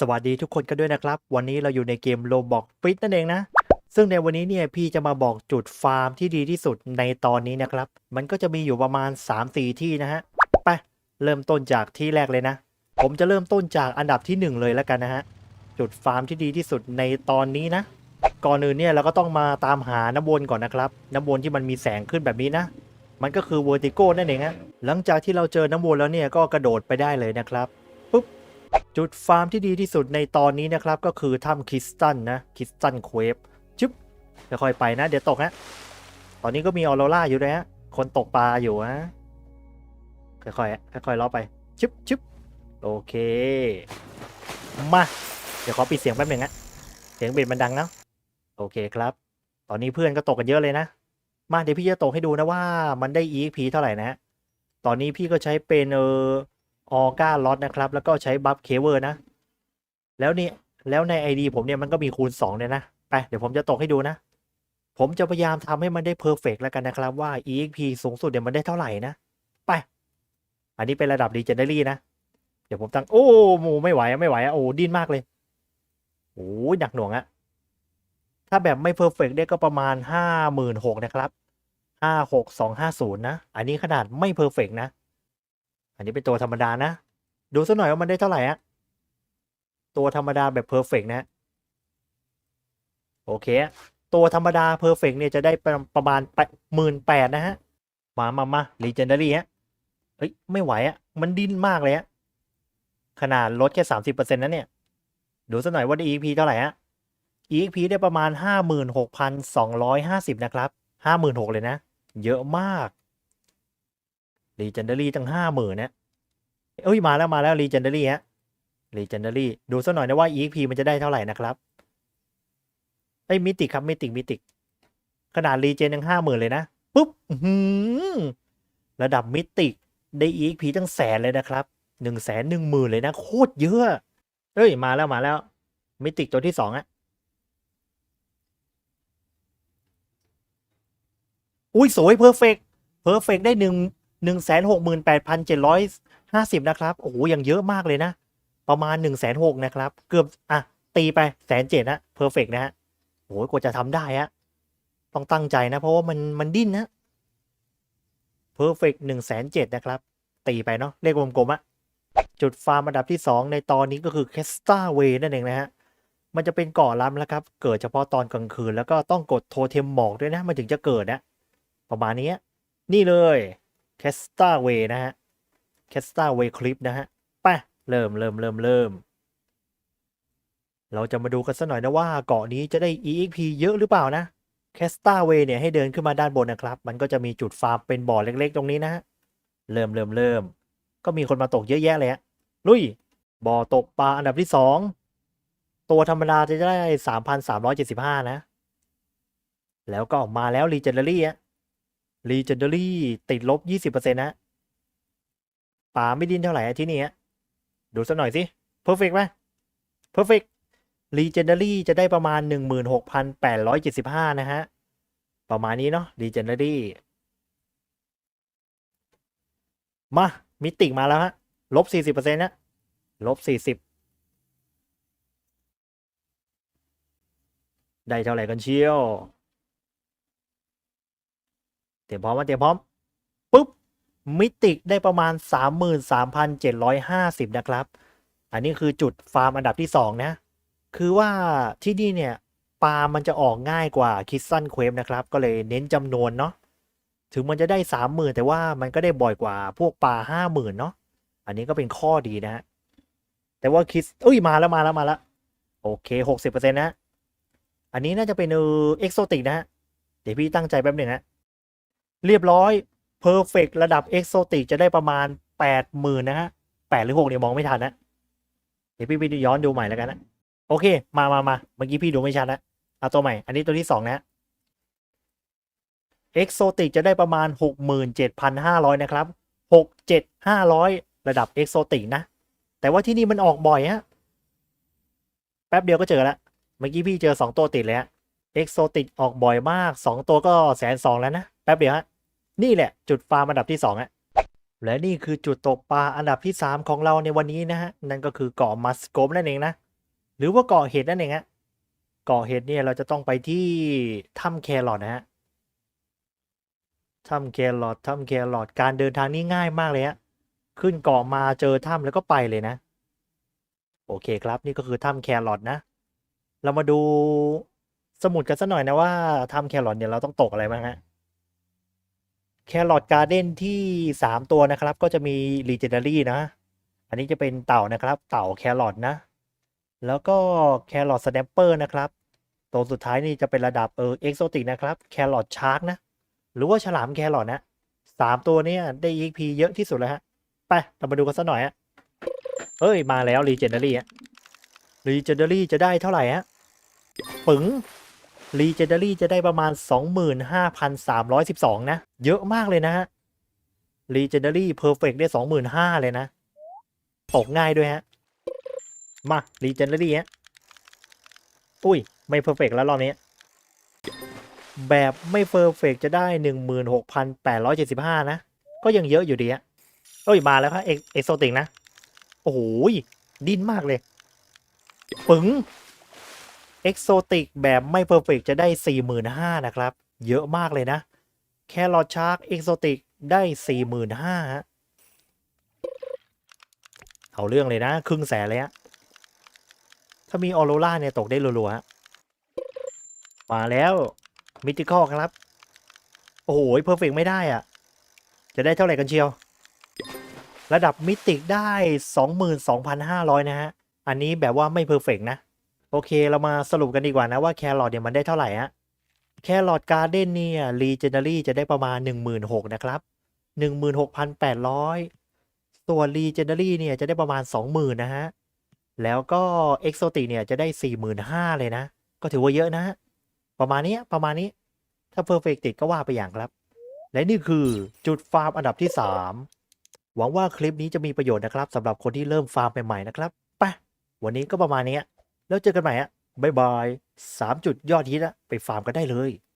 สวัสดีทุกคนกันด้วยนะครับ วันนี้เราอยู่ในเกมโ o บอกฟิตนั่นเองนะ ซึ่งในวันนี้เนี่ยพี่จะมาบอกจุดฟาร์มที่ดีที่สุดในตอนนี้นะครับ มันก็จะมีอยู่ประมาณ 3-4 ที่นะฮะ ไป เริ่มต้นจากที่แรกเลยนะ ผมจะเริ่มต้นจากอันดับที่ 1 เลยแล้วกันนะฮะ จุดฟาร์มที่ดีที่สุดในตอนนี้นะ ก่อนอื่นเนี่ยเราก็ต้องมาตามหาน้ำวนก่อนนะครับ น้ำวนที่มันมีแสงขึ้นแบบนี้นะ มันก็คือ vertigo นั่นเองฮะ หลังจากที่เราเจอน้ำวนแล้วเนี่ยก็กระโดดไปได้เลยนะครับปุ๊บ จุดฟาร์มที่ดีที่สุดในตอนนี้นะครับ ก็คือถ้ำคริสตันนะคริสตันเควฟชึบค่อยๆไปนะ เดี๋ยวตกนะตอนนี้ก็มีออโรราอยู่นะฮะคนตกปลาอยู่นะค่อยๆค่อยๆล้อไปชึบชึบโอเค มา เดี๋ยวขอปิดเสียงแป๊บหนึ่งนะเสียงเบ็ดมันดังนะโอเคครับ ตอนนี้เพื่อนก็ตกกันเยอะเลยนะ มาเดี๋ยวพี่จะตกให้ดูนะว่า มันได้ EXP เท่าไหร่นะฮะตอนนี้พี่ก็ใช้เป็นเออ ออก้าล็อตนะครับ แล้วก็ใช้บัฟเคเวอร์นะ แล้วนี่แล้วใน ID ผมเนี่ยมันก็มีคูณ2เนี่ยนะ ไป เดี๋ยวผมจะตกให้ดูนะ ผมจะพยายามทำให้มันได้เพอร์เฟกแล้วกันนะครับว่า EXP สูงสุดเนี่ยมันได้เท่าไหร่นะ ไป อันนี้เป็นระดับ Legendary นะ เดี๋ยวผมตั้ง โอ้โหไม่ไหวอะไม่ไหวอะโอ้ดิ้นมากเลยโอ้ยหนักหน่วงอะถ้าแบบไม่เพอร์เฟกได้ก็ประมาณ 56,000นะครับ 56250 นะ อันนี้ขนาดไม่เพอร์เฟกนะ อันนี้เป็นตัวธรรมดานะ ดูซะหน่อยว่ามันได้เท่าไหร่อะตัวธรรมดาแบบเพอร์เฟกนะ โอเค ตัวธรรมดาเพอร์เฟกเนี่ยจะได้ประประมาณหมื่นแปดนะฮะ มามามาลีเจนดารี่ฮะเฮ้ย ไม่ไหวอะมันดิ้นมากเลยอะขนาดลดแค่สามสิบเปอร์เซ็นต์นะเนี่ย ดูซะหน่อยว่าได้ EXP เท่าไหร่ฮะ EXP ได้ประมาณห้าหมื่นหกพันสองร้อยห้าสิบนะครับห้าหมื่นหกเลยนะ เยอะมาก รีเจนเดารี่ตั้งห้าหมื่นเนี่ยเอ้ยมาแล้วมาแล้วรีเจนเดารี่ฮะรีเจนเดารี่ดูสักหน่อยนะว่า EXP มันจะได้เท่าไหร่นะครับไอ้มิติครับมิติมิติขนาดรีเจนยังห้าหมื่นเลยนะปุ๊บระดับมิติได้ EXP ตั้งแสนเลยนะครับหนึ่งแสนหนึ่งหมื่นเลยนะโคตรเยอะเอ้ยมาแล้วมาแล้ว มิติตัวที่สองอะอุ้ยสวยเพอร์เฟกเพอร์เฟกได้หนึ่ง หนึ่งแสนหกหมื่นแปดพันเจ็ดร้อยห้าสิบนะครับ โอ้โหยังเยอะมากเลยนะ ประมาณหนึ่งแสนหกนะครับ เกือบ อะ ตีไปแสนเจ็ดนะเพอร์เฟกนะฮะโอ้ยกว่าจะทำได้ฮะต้องตั้งใจนะ เพราะว่ามันมันดิ้นนะเพอร์เฟกหนึ่งแสนเจ็ดนะครับ ตีไปเนาะเลขกลมๆอะจุดฟาร์มอันดับที่ 2 ในตอนนี้ก็คือแคสตาเวนั่นเองนะฮะมันจะเป็นกาะล้ำแล้วครับ เกิดเฉพาะตอนกลางคืน แล้วก็ต้องกดโทเทมหมอกด้วยนะ มันถึงจะเกิดนะ ประมาณนี้ นี่เลย แคสตาเวนะฮะแคสตาเวคลิปนะฮะไปเริ่มเริ่มเริ่มเริ่มเราจะมาดูกันสักหน่อยนะว่าเกาะนี้จะได้ EXP เยอะหรือเปล่านะแคสตาเวเนี่ยให้เดินขึ้นมาด้านบนนะครับ มันก็จะมีจุดฟาร์มเป็นบ่อเล็กๆ ตรงนี้นะฮะเริ่มเริ่มเริ่มก็มีคนมาตกเยอะแยะเลยฮะลุยบ่อตกปลาอันดับที่สองตัวธรรมดาจะได้3,375นะ แล้วก็ออกมาแล้ว Legendary อะ รีเจนเดอรี่ติดลบยี่สิบเปอร์เซ็นต์นะป่าไม่ดินเท่าไหร่ที่นี้ดูสักหน่อยสิเพอร์เฟกต์ไหมเพอร์เฟกต์รีเจนเดอรี่จะได้ประมาณหหหนนนึ่่งมืกพัแปดร้อยเจ็ดสิบห้านะฮะ ประมาณนี้เนาะรีเจนเดอรี่มามิติมาแล้วฮะลบสี่สิบเปอร์เซ็นต์นะลบสี่สิบได้เท่าไหร่กันเชียว เตรียมพร้อมมาเตรียมพร้อมปุ๊บมิติได้ประมาณ 33,750 นะครับ อันนี้คือจุดฟาร์มอันดับที่ 2 นะ คือว่าที่นี่เนี่ยปลามันจะออกง่ายกว่าคิดสั้นเควมนะครับ ก็เลยเน้นจำนวนเนาะถึงมันจะได้ 30,000 แต่ว่ามันก็ได้บ่อยกว่าพวกปลา 50,000 เนาะอันนี้ก็เป็นข้อดีนะฮะแต่ว่าคิดเอ้ยมาแล้วมาแล้วมาแล้วโอเค 60%นะ อันนี้น่าจะเป็นเอ็กโซติกนะฮะเดี๋ยวพี่ตั้งใจแป๊บหนึ่งฮะ เรียบร้อยเพอร์เฟกระดับเอ็กโซติกจะได้ประมาณแปดหมื่นนะฮะแปดหรือหกเนี่ยมองไม่ทันนะ เดี๋ยวพี่ไปย้อนดูใหม่แล้วกันนะ โอเค มามามาเมื่อกี้พี่ดูไม่ชัดนะเอาตัวใหม่ อันนี้ตัวที่สองนะเอ็กโซติกจะได้ประมาณหกหมื่นเจ็ดพันห้าร้อยนะครับหกเจ็ดห้าร้อยระดับเอ็กโซติกนะ แต่ว่าที่นี่มันออกบ่อยฮะแป๊บเดียวก็เจอแล้วเมื่อกี้พี่เจอสองตัวติดเลยฮะ เอ็กโซติกออกบ่อยมาก 2 ตัวก็แสนสองแล้วนะ แป๊บเดียวฮะ นี่แหละจุดฟาร์มอันดับที่2อะและนี่คือจุดตกปลาอันดับที่ 3 ของเราในวันนี้นะฮะ นั่นก็คือเกาะมัสโกมนั่นเองนะ หรือว่าเกาะเห็ดนั่นเองฮะเกาะเห็ดเนี่ยเราจะต้องไปที่ถ้ำแครอทนะฮะถ้ำแครอทถ้ำแครอทการเดินทางนี่ง่ายมากเลยฮะขึ้นเกาะมาเจอถ้ำแล้วก็ไปเลยนะ โอเคครับนี่ก็คือถ้ำแครอทนะ เรามาดู สมุดกันสัหน่อยนะว่าถ้ำแครอทเนี่ยเราต้องตกอะไรบ้างฮะแครอทการ์เด้นที่3ตัวนะครับ ก็จะมี Legendary นะ อันนี้จะเป็นเต่านะครับ เต่าแครอทนะ แล้วก็แครอทสแนปเปอร์นะครับ ตัวสุดท้ายนี่จะเป็นระดับเออเอ็กโซติกนะครับแครอทชาร์กนะ หรือว่าฉลามแครอทนะสามตัวนี้ได้ EXP เยอะที่สุดแล้วฮะ ไป เรามาดูกันสัหน่อยฮะเอ้ย มาแล้ว Legendary ฮะ Legendary จะได้เท่าไหร่ฮะปึ๋ง Legendary จะได้ประมาณ 25,312 นะ เยอะมากเลยนะฮะ Legendary Perfect ได้ 25,000 เลยนะ ตกง่ายด้วยฮะ มา Legendary ฮะ อุ้ย ไม่ Perfect แล้วรอบนี้ แบบไม่ Perfect จะได้ 16,875 นะ ก็ยังเยอะอยู่ดีฮะเอ้ย มาแล้วครับเอ็กโซติกนะ โอ้โหยดิ้นมากเลย ปึ๋ง เอ็กโซติกแบบไม่เพอร์เฟกจะได้ 45,000นะครับ เยอะมากเลยนะ แครอทชาร์กเอ็กโซติกได้ 45,000ฮะเอาเรื่องเลยนะ ครึ่งแสนเลยฮะถ้ามีออโรราเนี่ย ตกได้รัวๆฮะมาแล้วมิติคอครับ โอ้โหเพอร์เฟกไม่ได้อะ จะได้เท่าไหร่กันเชียว ระดับมิติได้ 22,500 นะฮะ อันนี้แบบว่าไม่เพอร์เฟกนะ โอเคเรามาสรุปกันดีกว่านะว่าแครอทเนี่ยมันได้เท่าไหร่ฮะแครอทการ์เด้นเนี่ยรีเจน a รี่จะได้ประมาณ 16,000นะครับ 16,800 ส่วนรีเจน a รี่เนี่ยจะได้ประมาณ 20,000นะฮะ แล้วก็เอ็กโซติเนี่ยจะได้ 45,000 เลยนะ ก็ถือว่าเยอะนะ ประมาณนี้ประมาณนี้ถ้าเพอร์เฟกติดก็ว่าไปอย่างครับ และนี่คือจุดฟาร์มอันดับที่ 3 หวังว่าคลิปนี้จะมีประโยชน์นะครับสำหรับคนที่เริ่มฟาร์มใหม่ๆนะครับไปวันนี้ก็ประมาณนี้ แล้วเจอกันใหม่อะบายบายสามจุดยอดฮิตอะไปฟาร์มกันได้เลย